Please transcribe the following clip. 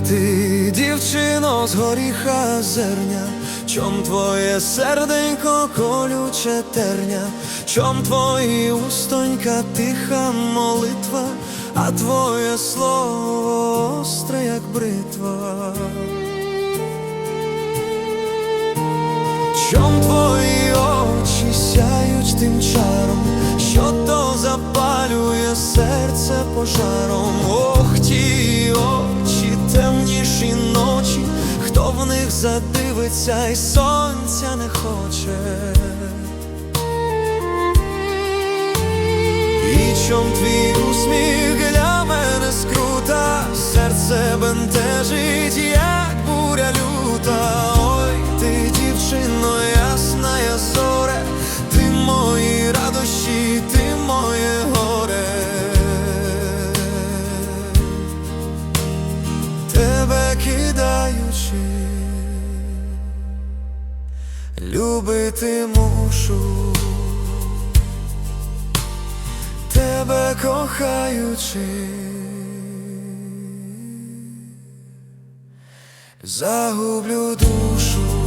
Ти, дівчино, з горіха зерня, чом твоє серденько колюче терня, чом твої устонька тиха молитва, а твоє слово остре, як бритва. Чом твої очі сяють тим чаром, що то запалює серце пожаром, ох ті очі, задивиться і сонця не хоче. І чом твій усміх для мене скрута, серце бентежить, любити мушу тебе кохаючи, загублю душу.